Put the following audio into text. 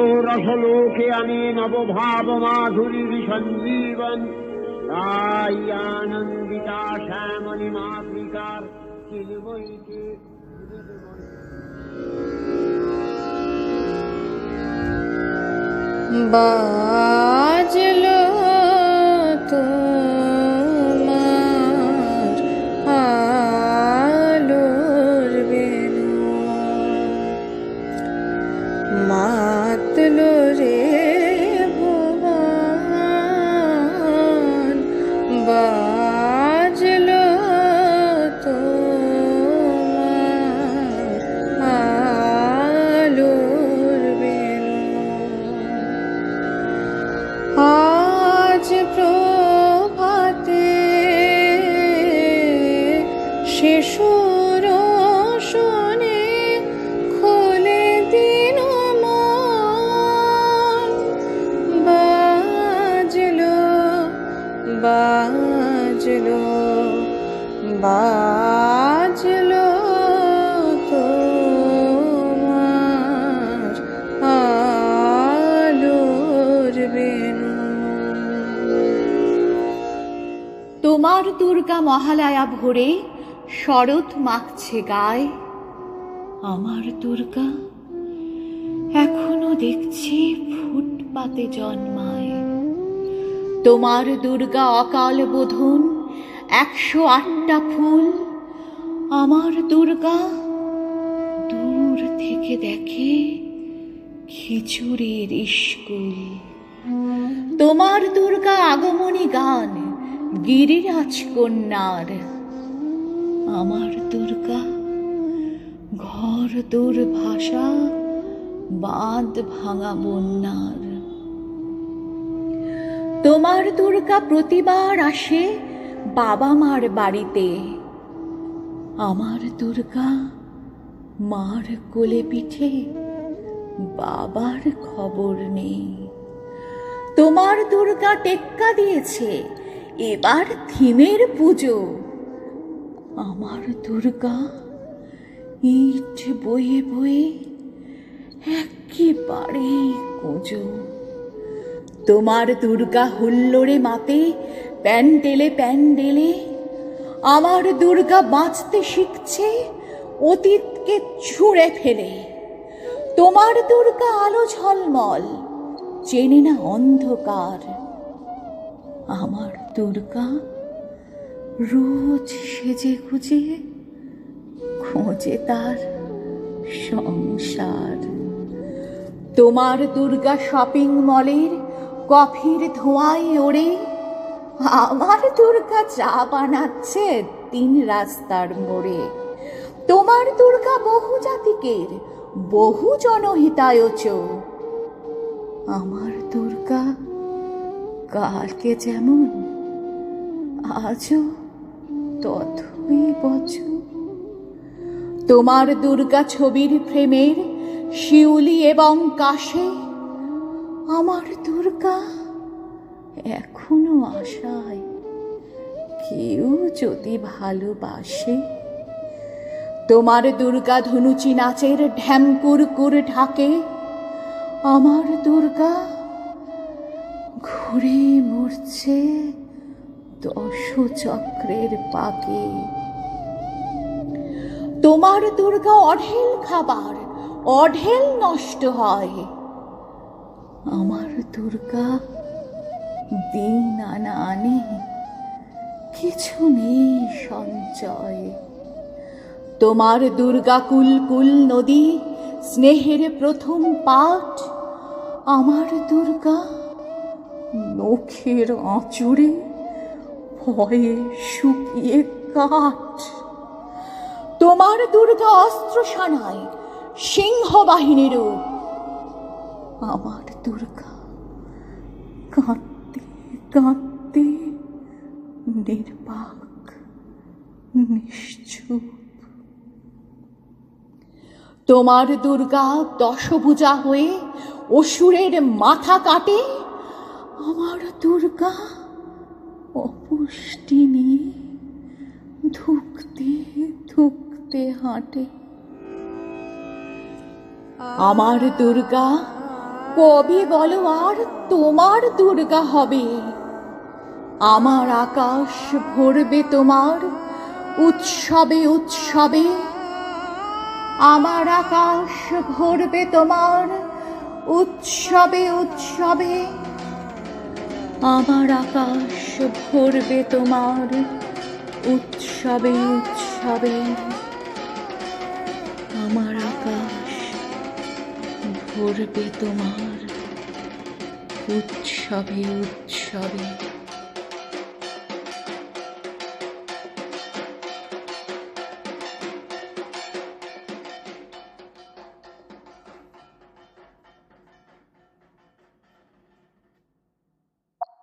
ও রসলোকে আমি নবভাব মাধুরীর সঞ্জীবন। তাই আনন্দিতা শ্যামণি মাতৃকার চিন্ময়ীকে বাজলো শিশুর শোনে খোলে দিন বাজলো বাজলো বাজলো তোমার আলোর বেনু তোমার দুর্গা মহালয়া ভোরে শরৎ মাখছে গায়ে। আমার দুর্গা এখনও দেখছি ফুটপাতে জন্মায়। তোমার দুর্গা অকাল বোধন একশো আটটা ফুল। আমার দুর্গা দূর থেকে দেখে খিচুড়ির স্কুল তোমার দুর্গা আগমনী গান গিরিরাজ কন্যার। আমার দুর্গা, ঘর দূর ভাষা, বাঁধ ভাঙা বন্যার। তোমার দুর্গা প্রতিবার আসে বাবা মার বাড়িতে। আমার দুর্গা মার কোলে পিঠে বাবার খবর নেই। তোমার দুর্গা টেক্কা দিয়েছে, এবার থিমের পুজো। আমার দুর্গা ইট বয়ে বয়ে একেবারে কুজো। তোমার দুর্গা হুল্লোড়ে মাতে প্যান্ডেলে প্যান্ডেলে আমার দুর্গা বাঁচতে শিখছে, অতীতকে ছুঁড়ে ফেলে। তোমার দুর্গা আলো ঝলমল, চেনে না অন্ধকার। আমার দুর্গা রোজ সেজে খুঁজে খোঁজে তার সংসার। তোমার দুর্গা শপিং মলের কফির ধোঁয়ায় ওড়ে। আমার দুর্গা চা বানাচ্ছে তিন রাস্তার মোড়ে। তোমার দুর্গা বহু জাতিকের বহু জনহিতায়চ। আমার দুর্গা কালকে যেমন আজও তথই বচ তোমার দুর্গা ছবির ফ্রেমের শিউলি এবং কাশে আমার দুর্গা এখনও আশায়। কেউ যদি ভালোবাসে, তোমার দুর্গা ধনুচি নাচের ঢ্যামকুর কুর ঢাকে আমার দুর্গা ঘুরে মরছে। দশ চক্রের পাকে তোমার দুর্গা অঢেল খাবার, অঢেল নষ্ট হয়। আমার দুর্গা দিন আনা আনে, কিছু নেই সঞ্চয়। তোমার দুর্গা কুল নদী, স্নেহের প্রথম পাঠ, আমার দুর্গা নখের আঁচড়ে ভয়ে শুকিয়ে কাঠ। তোমার দুর্গা অস্ত্র সানায় সিংহ বাহিনীর আমার দুর্গা কাঁদতে কাঁদতে নির্বাক, নিশ্চুপ। তোমার দুর্গা দশভুজা হয়ে অসুরের মাথা কাটে। আমার দুর্গা অপুষ্টি নিয়ে ধুকতে ধুকতে হাঁটে। আমার দুর্গা, কবে বলো আর তোমার দুর্গা হবে? আমার আকাশ ভরবে তোমার, উৎসবে উৎসবে। আমার আকাশ ভরবে তোমার, উৎসবে উৎসবে। আমার আকাশ ভরবে তোমার উৎসবে উৎসবে। আমার আকাশ ভরবে তোমার উৎসবে উৎসবে।